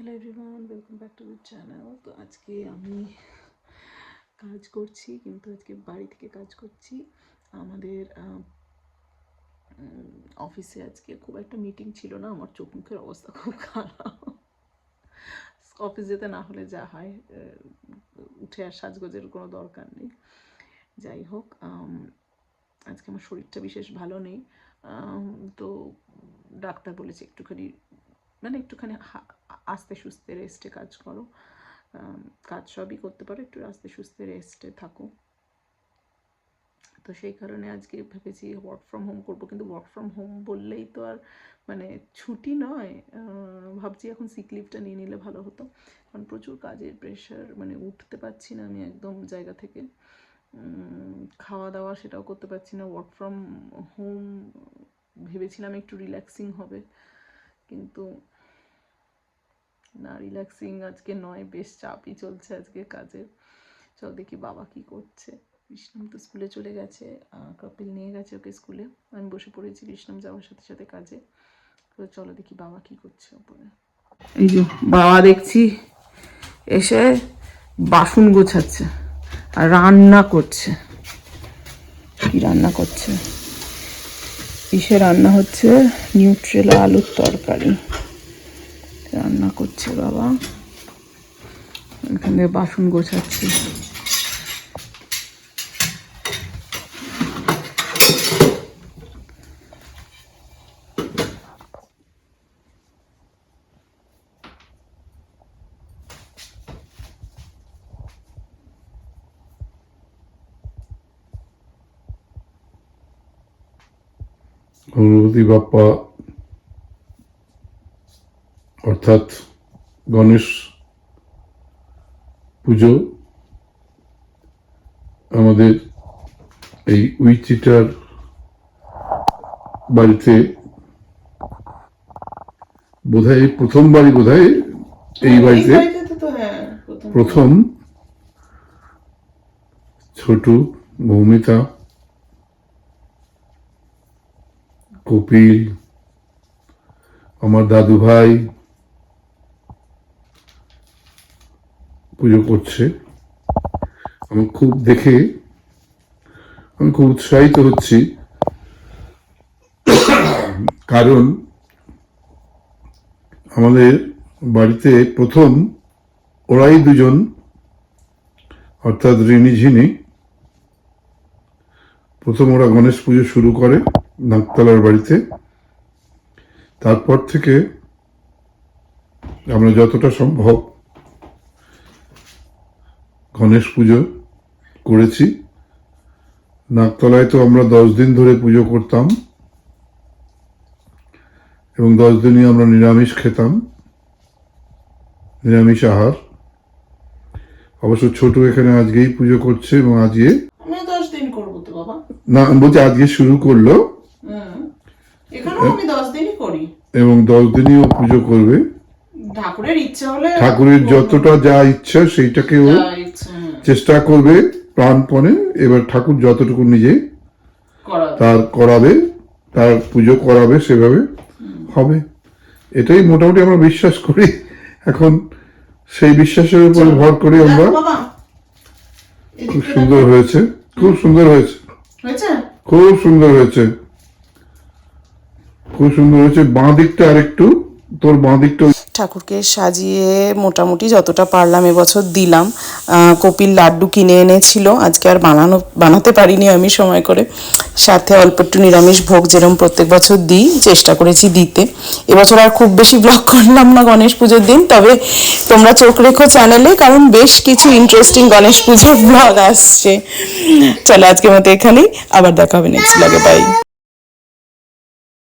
Hello everyone welcome back to the channel তো আজকে আমি কাজ করছি, কিন্তু আজকে বাড়ি থেকে কাজ করছি। আমাদের অফিসে আজকে খুব একটা মিটিং ছিল না, আমার চোখ মুখের অবস্থা খুব খারাপ। অফিস যেতে না হলে যা হয় উঠে আর সাজগোজের কোনো দরকার নেই। যাই হোক আজকে আমার শরীরটা বিশেষ ভালো নেই। তো ডাক্তার বলেছে একটুখানি মানে একটুখানি আস্তে সুস্তে রেস্টে কাজ করো। কাজ সবই করতে পারো, একটু আস্তে সুস্তে রেস্টে থাকো। তো সেই কারণে আজকে ভেবেছি ওয়ার্ক ফ্রম হোম করব, কিন্তু ওয়ার্ক ফ্রম হোম বললেই তো আর মানে ছুটি নয়। ভাবছি এখন সিক লিভটা নিয়ে নিলে ভালো হতো। কারণ প্রচুর কাজের প্রেশার মানে উঠতে পারছি না আমি একদম জায়গা থেকে। খাওয়া দাওয়া সেটাও করতে পারছি না। ওয়ার্ক ফ্রম হোম ভেবেছিলাম একটু রিল্যাক্সিং হবে। কিন্তু না রিল্যাক্সিং আজকে নয়, বেশ চাপই চলছে আজকে কাজের। চল দেখি বাবা কি করছে। কৃষ্ণম তো স্কুলে চলে গেছে কপিল নিয়ে গেছে ওকে স্কুলে। আমি বসে পড়েছি কৃষ্ণম যাওয়ার সাথে সাথে কাজে। তো চলো দেখি বাবা কি করছে ওপরে। এই যে বাবা দেখছি এসে বাসন গোছাচ্ছে আর রান্না করছে। কি রান্না করছে? ইসে রান্না হচ্ছে নিউট্রেলা আলুর তরকারি। রান্না করছে বাবা। এখানে বাসন গোছাচ্ছি। গণপতি বাপ্পা অর্থাৎ গণেশ পুজো আমাদের এই উইচিটার বাড়িতে বোধহয় প্রথমবারই বোধহয় এই বাড়িতে তো হ্যাঁ প্রথম প্রথম ছোট মৌমিতা কপিল, আমার দাদু ভাই পুজো করছে। আমি খুব দেখে, আমি খুব উৎসাহিত হচ্ছি। কারণ আমাদের বাড়িতে প্রথম ওরাই দুজন, অর্থাৎ ঋণী ঝিনি, প্রথম ওরা গণেশ পুজো শুরু করে। নাকতলার বাড়িতে। তারপর থেকে আমরা যতটা সম্ভব গণেশ পুজো করেছি। নাকতলায় তো আমরা দশ দিন ধরে পুজো করতাম এবং দশ দিনই আমরা নিরামিষ খেতাম নিরামিষ আহার। অবশ্য ছোট এখানে আজকেই পুজো করছে এবং আজকে আমি দশ দিন করব তো বাবা। না বলছি আজকে শুরু করল হুম এখানেও আমি দশ দিনই করি এবং দশ দিনই ও পুজো করবে। ঠাকুরের ইচ্ছা হলে ঠাকুরের যতটা যা ইচ্ছা সেইটাকে ও যা ইচ্ছা, হুম, চেষ্টা করবে প্রাণপণে। এবার ঠাকুর যতটুকু নিজে তার করাবে তার পুজো করাবে সেভাবে হবে। এটাই মোটামুটি আমরা বিশ্বাস করি। এখন সেই বিশ্বাসের উপর ভর করে আমরা। খুব সুন্দর হয়েছে। খুব সুন্দর হয়েছে? খুব সুন্দর হয়েছে। খুব সুন্দর হয়েছে। বাঁ দিকটা আরেকটু। তোর বাঁ দিকটা ঠাকুরকে সাজিয়ে মোটামুটি যতটা পারলাম এবছর দিলাম। কপিল লাড্ডু কিনে এনেছিল। আজকে আর বানানো বানাতে পারিনি আমি সময় করে। সাথে অল্প একটু নিরামিষ ভোগ যেরকম প্রত্যেক বছর দিই, চেষ্টা করেছি দিতে। এবছর আর খুব বেশি ব্লগ করলাম না গণেশ পুজোর দিন। তবে তোমরা চোখ রেখো চ্যানেলে, কারণ বেশ কিছু ইন্টারেস্টিং গণেশ পুজোর ব্লগ আসছে। চলো আজকের মতো এখানেই। আবার দেখা হবে নেক্সট ব্লগে বাই